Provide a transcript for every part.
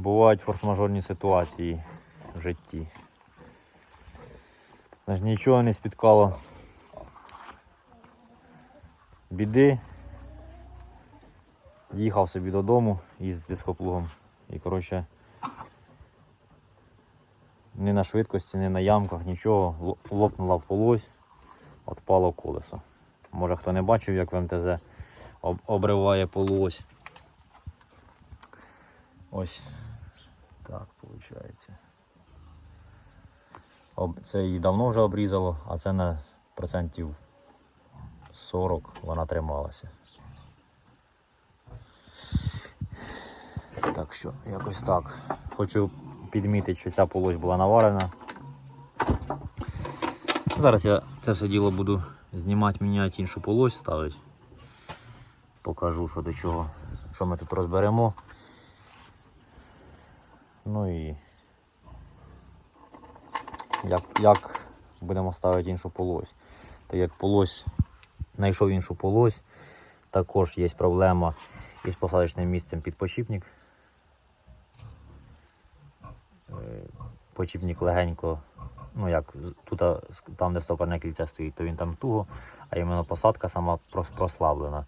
бувають форс-мажорні ситуації в житті. Значить, нічого не спіткало біди. Їхав собі додому із дископлугом. І коротше ні на швидкості, ні на ямках, нічого. Лопнула полось, отпало колесо. Може хто не бачив, як в МТЗ обриває полуось. Ось так виходить. Це її давно вже обрізало, а це на процентів 40 вона трималася. Так що, якось так. Хочу підмітити, що ця полось була наварена. Зараз я це все діло буду знімати, міняти іншу полось ставити. Покажу, що до чого, що ми тут розберемо. Ну і як, як будемо ставити іншу полось. Так як полось, знайшов іншу полось, також є проблема із посадочним місцем під почіпник. Е, Почіпник легенько, ну як тут, там, де стопорне кільце стоїть, то він там туго, а іменно посадка сама прос- прослаблена.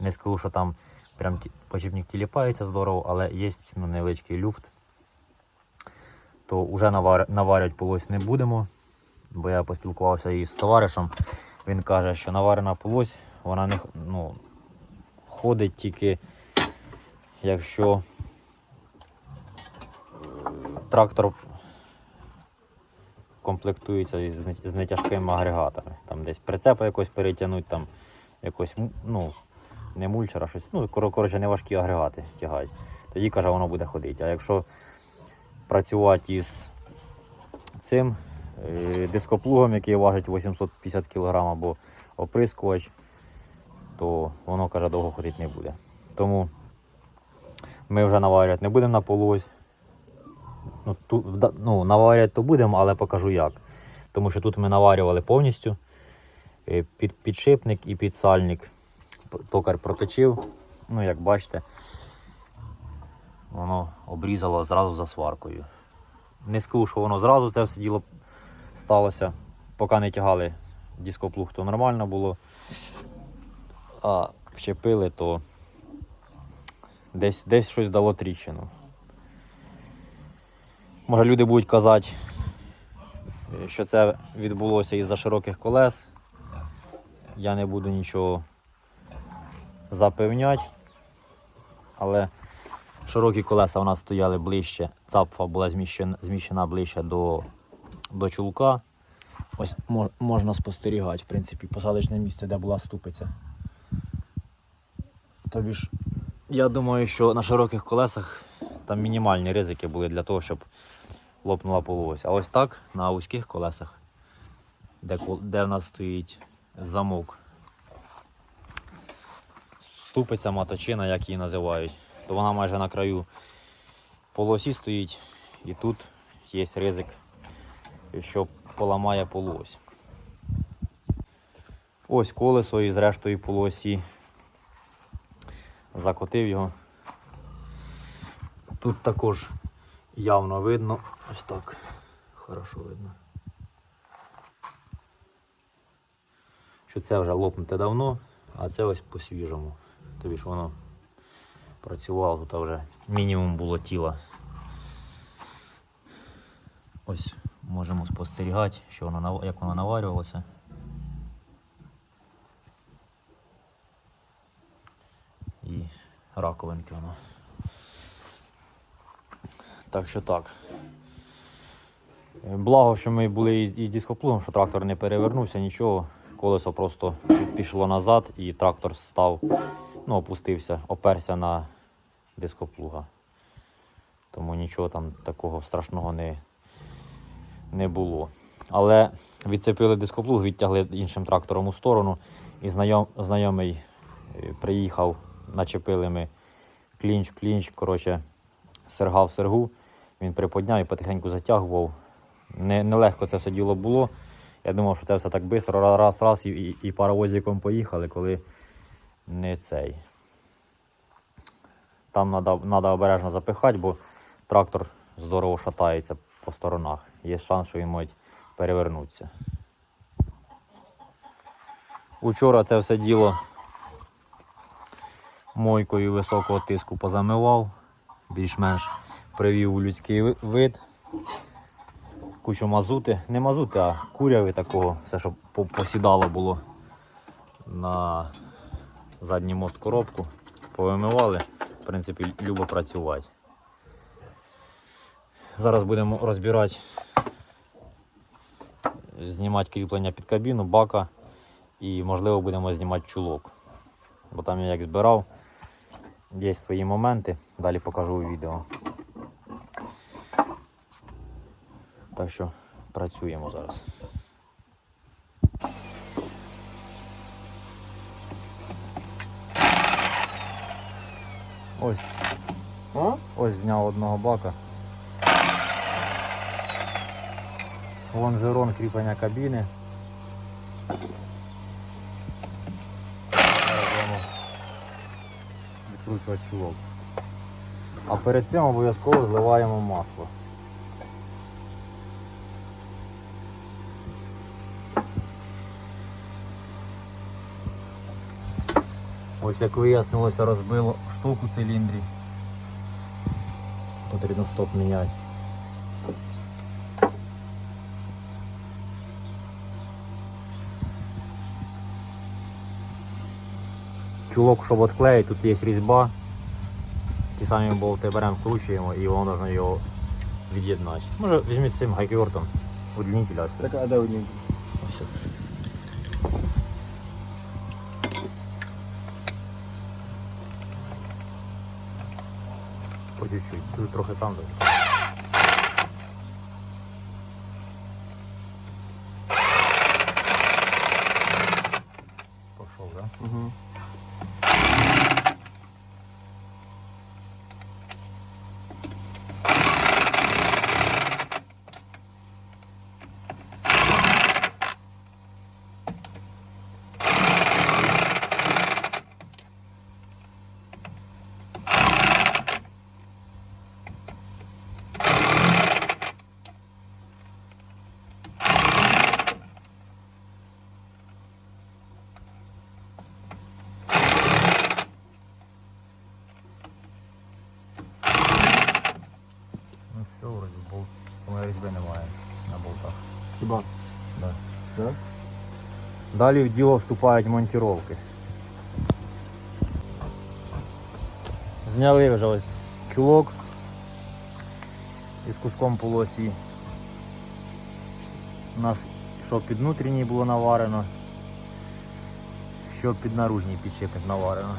Не скажу, що там прям почіпник тіліпається здорово, але є ну, невеличкий люфт. То вже навар... наварювати полось не будемо, бо я поспілкувався із товаришем. Він каже, що наварена полось, вона не ну, ходить тільки, якщо трактор комплектується з нетяжкими агрегатами. Там десь прицепа якось перетягнуть, там якось, ну, не мульчер, а щось, ну, кор- коротше, не важкі агрегати тягають. Тоді, каже, воно буде ходити. А якщо працювати із цим е, дископлугом, який важить 850 кг або оприскувач, то воно, каже, довго ходити не буде. Тому ми вже наварювати не будемо на полось. Ну, тут, ну, наварювати то будемо, але покажу як. Тому що тут ми наварювали повністю е, під підшипник і підсальник. Токар проточив. Ну, як бачите, воно обрізало зразу за сваркою. Не скажу, що воно зразу це все діло сталося. Поки не тягали дископлуг, то нормально було. А вчепили, то десь, десь щось дало тріщину. Може люди будуть казати, що це відбулося із-за широких колес. Я не буду нічого запевняти. Але широкі колеса у нас стояли ближче, цапфа була зміщена, зміщена ближче до, до чулка. Ось можна спостерігати, в принципі, посадочне місце, де була ступиця. Тобі ж, я думаю, що на широких колесах там мінімальні ризики були для того, щоб лопнула полуось. А ось так на вузьких колесах, де, де в нас стоїть замок. Ступиця маточина, як її називають, то вона майже на краю полосі стоїть, і тут є ризик, що поламає полуось. Ось колесо із рештою полосі. Закотив його. Тут також явно видно. Ось так. Хорошо видно. Що це вже лопнуте давно, а це ось по-свіжому. Тобі ж воно працювало, тут вже мінімум було тіла. Ось можемо спостерігати, що воно, як воно наварювалося. І раковинки воно. Так що так. Благо, що ми були із дископлугом, що трактор не перевернувся, нічого. Колесо просто пішло назад і трактор став, ну, опустився, оперся на дископлуга. Тому нічого там такого страшного не, не було. Але відцепили дископлуг, відтягли іншим трактором у сторону. І знайом, знайомий е, приїхав, начепили ми клінч, клінч, коротше, серга в сергу. Він приподняв і потихеньку затягував. Не- Нелегко це все діло було. Я думав, що це все так швидко, раз, раз і, і, і паровозиком поїхали, коли не цей. Там треба обережно запихати, бо трактор здорово шатається по сторонах. Є шанс, що він може перевернутися. Учора це все діло мойкою високого тиску позамивав, більш-менш привів у людський вид. Кучу мазути, не мазути, а куряви такого, все, щоб посідало було на задній мост коробку. Повимивали, принципі, любо працювати. Зараз будемо розбирати, знімати кріплення під кабіну, бака і можливо будемо знімати чулок. Бо там я як збирав, є свої моменти, далі покажу у відео. Так що працюємо зараз. Ось, А? ось зняв одного бака. Лонжерон кріплення кабіни. Відкручувати чулок. А перед цим обов'язково зливаємо масло. Ось як вияснилося, розбило штуку в циліндрі. Потрібно стоп міняти. Чулок, щоб відклеїти, тут є різьба. Ті самі болти беремо, вкручуємо і воно можна його від'єднати. Може візьміть цим гайквертом удлінителя. ось. Так, а де одні? Ось тут. По чуть-чуть, тут трохи там. десь. Пішов, так? Да? Угу. Ну все, вроді болт. Тому різьби немає на болтах. Хіба? Да. Так? Далі в діло вступають монтіровки. Зняли вже ось чулок із куском полосі. У нас що під внутрішній було наварено, що під наружній підшипник наварено.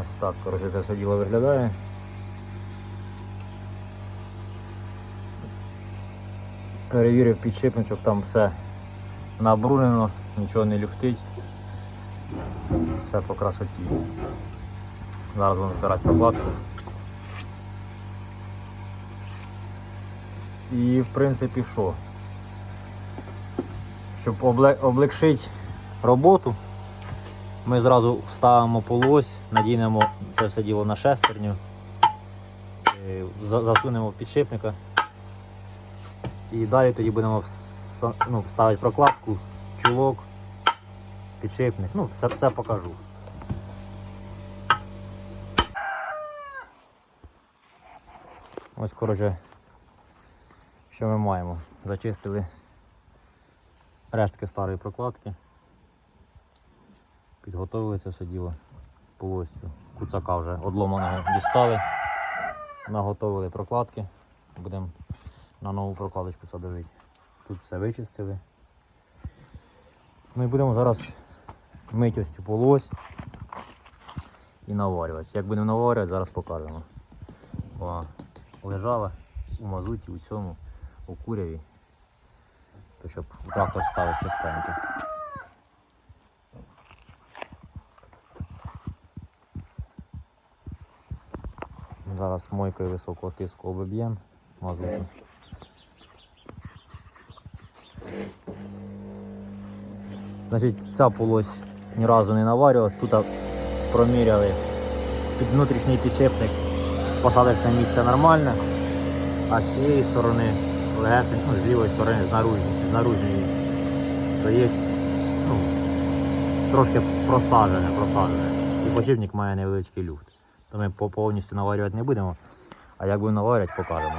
Ось так, коротше, це все діло виглядає. Перевірив підшипничок, там все набрунено, нічого не люфтить. Все по красоті. Зараз будемо збирати прокладку. І в принципі що? Щоб обле- облегшити роботу, ми зразу вставимо полось, надінемо це все діло на шестерню, е, засунемо в підшипника. І далі тоді будемо ну, вставити прокладку, чулок, підшипник. Ну, все, все покажу. Ось, коротше, що ми маємо. Зачистили рештки старої прокладки. Підготовили це все діло полостю. Куцака вже одломаного дістали. Наготовили прокладки. Будемо на нову прокладочку садовити. Тут все вичистили. Ну будемо зараз мити ось цю полось і наварювати. Як будемо наварювати, зараз покажемо. Вона лежала у мазуті, у цьому, у куряві. Щоб трактор ставити чистенький. Зараз мойкою високого тиску обіб'ємо мазуту. Значить, ця полось ні разу не наварювалась. Тут проміряли під внутрішній підшипник. Посадочне місце нормальне, а з цієї сторони легесень, ну, з лівої сторони, з наружньої, то є ну, трошки просаджене, просаджене. І подшипник має невеличкий люфт. То ми по- повністю наварювати не будемо, а як будемо наварювати, покажемо.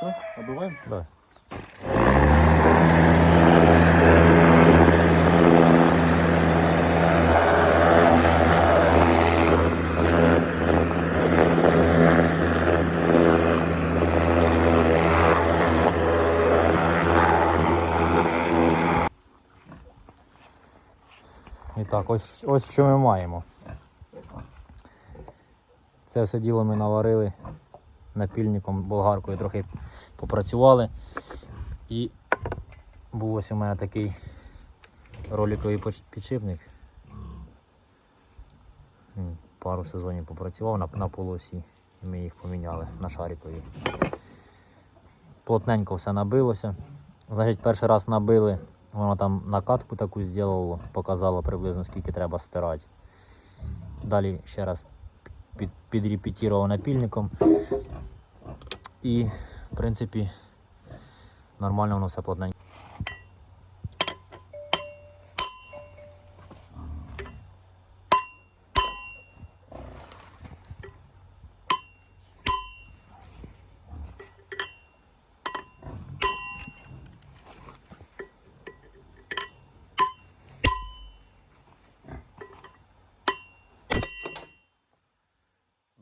Все, оббиваємо? Да. І так, ось, ось що ми маємо. Це все діло ми наварили напільником, болгаркою трохи попрацювали. І був ось у мене такий роликовий підшипник. Пару сезонів попрацював на, на полосі і ми їх поміняли на шарикові. Плотненько все набилося. Значить, перший раз набили, воно там накатку таку зробило, показало приблизно скільки треба стирати. Далі ще раз під, підрепетірував напільником. І, в принципі, нормально воно все плотненько.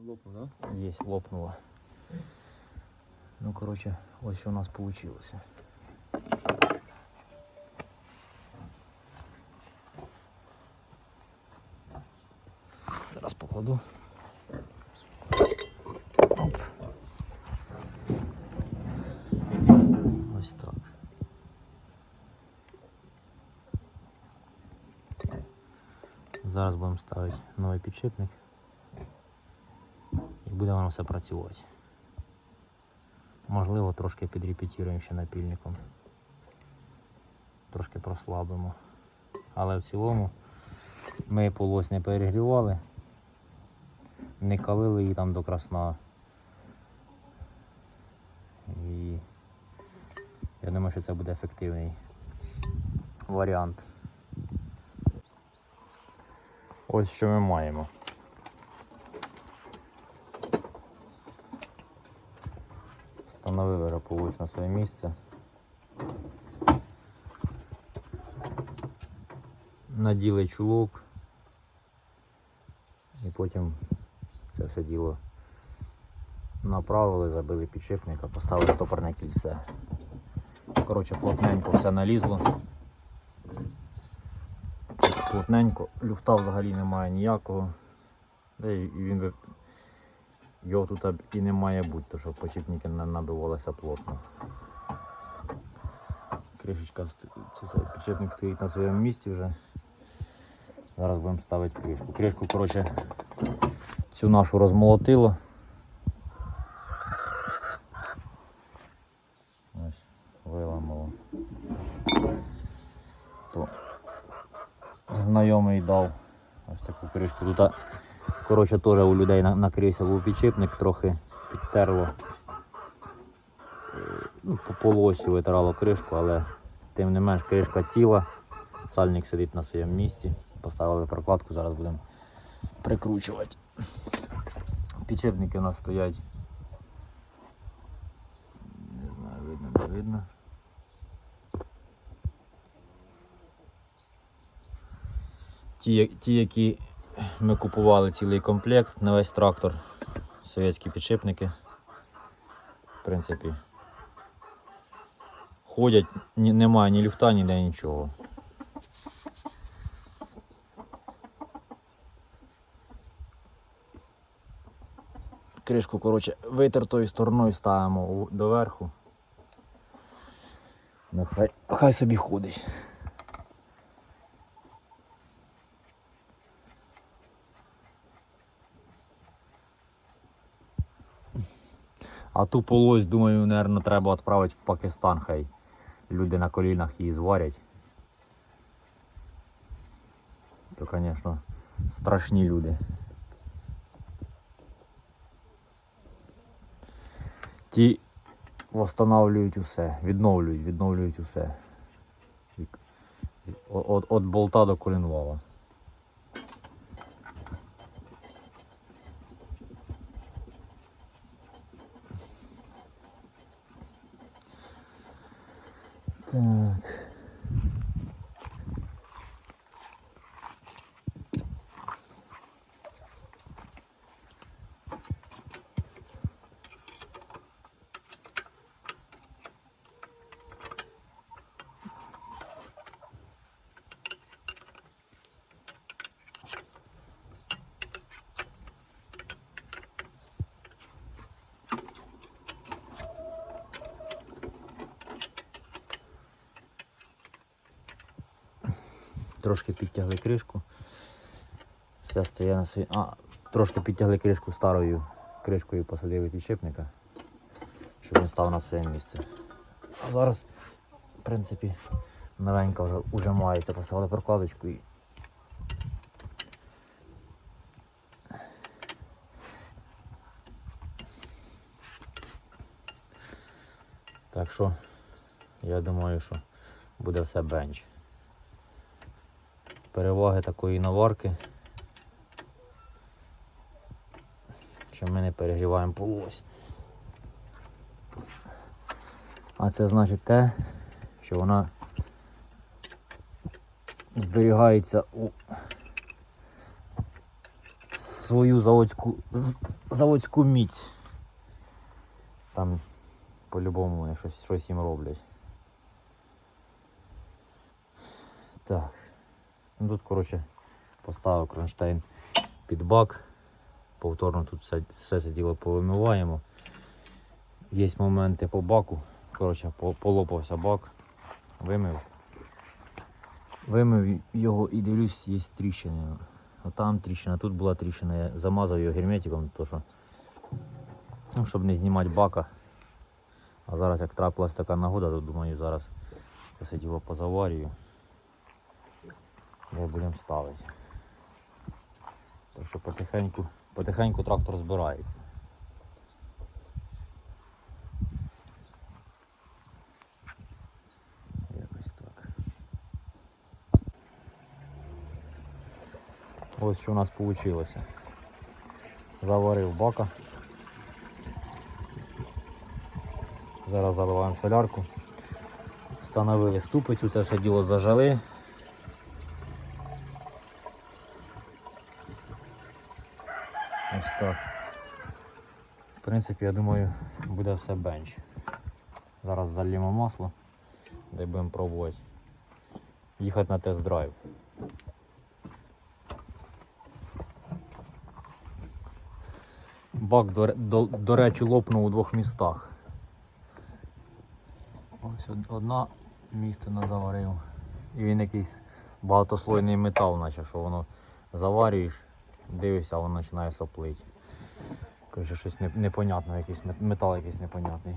Лопну, да? Есть, лопнуло. Ну, короче, ось що у нас получилось. Зараз покладу. Оп. Так. Зараз будемо ставити новий підшипник буде воно все працювати. Можливо, трошки підрепетіруємо ще напільником. Трошки прослабимо. Але в цілому ми полось не перегрівали, не калили її там до красна. І я думаю, що це буде ефективний варіант. Ось що ми маємо. Встановили раповуч на своє місце. Наділи чулок і потім це все діло направили, забили підшипника, поставили стопорне кільце. Коротше, плотненько все налізло. Плотненько, люфта взагалі немає ніякого. Й він його тут і не має бути, тому що почіпники не набивалися плотно. Кришечка, підшипник стоїть на своєму місці вже. Зараз будемо ставити кришку. Кришку, коротше, цю нашу розмолотило. Ось, знайомий дав ось таку кришку. Тут Коротше, теж у людей накрився був підшипник, трохи підтерло. Е, Ну, по полосі витирало кришку, але тим не менш кришка ціла. Сальник сидить на своєму місці. Поставили прокладку, зараз будемо прикручувати. Підшипники у нас стоять. Не знаю, видно, не видно. Ті, ті, які ми купували цілий комплект на весь трактор. Совєтські підшипники. В принципі. Ходять, ні, немає ні люфта, ніде нічого. Кришку, коротше, витертою стороною ставимо доверху. Ну, хай, хай собі ходить. А ту полось, думаю, мабуть, треба відправити в Пакистан, хай люди на колінах її зварять. То, звісно, страшні люди. Ті восстанавлюють усе, відновлюють, відновлюють усе. От, от болта до колінвала. Так. Трошки підтягли кришку. Все стає на свій. А, трошки підтягли кришку старою кришкою посадили підшипника, щоб він став на своє місце. А зараз, в принципі, новенька вже, вже мається, поставили прокладочку і. Так що, я думаю, що буде все бенч. Переваги такої наварки. Що ми не перегріваємо полось. А це значить те, що вона зберігається у свою заводську, заводську міць. Там по-любому вони щось, щось їм роблять. Так. Ну, Тут, коротше, поставив кронштейн під бак. Повторно тут все, все це діло повимиваємо. Є моменти по баку. Коротше, полопався бак, вимив. Вимив його і дивлюсь, є тріщини. Отам тріщина, тут була тріщина, я замазав його герметиком, то що, ну, щоб не знімати бака. А зараз як трапилась така нагода, то думаю, зараз це все діло позаварюю. Де будемо ставити. Так що потихеньку, потихеньку трактор збирається. Якось так. Ось що у нас вийшло. Заварив бака. Зараз заливаємо солярку. Встановили ступицю, це все діло зажали. Ось так. В принципі, я думаю, буде все бенч. Зараз залімо масло, де будемо пробувати їхати на тест-драйв. Бак, до, до, до речі, лопнув у двох містах. Ось од- одна місто заварив. І він якийсь багатослойний метал, наче що воно заварюєш, дивишся, воно починає соплити. Коротше, щось непонятне, якийсь метал якийсь непонятний.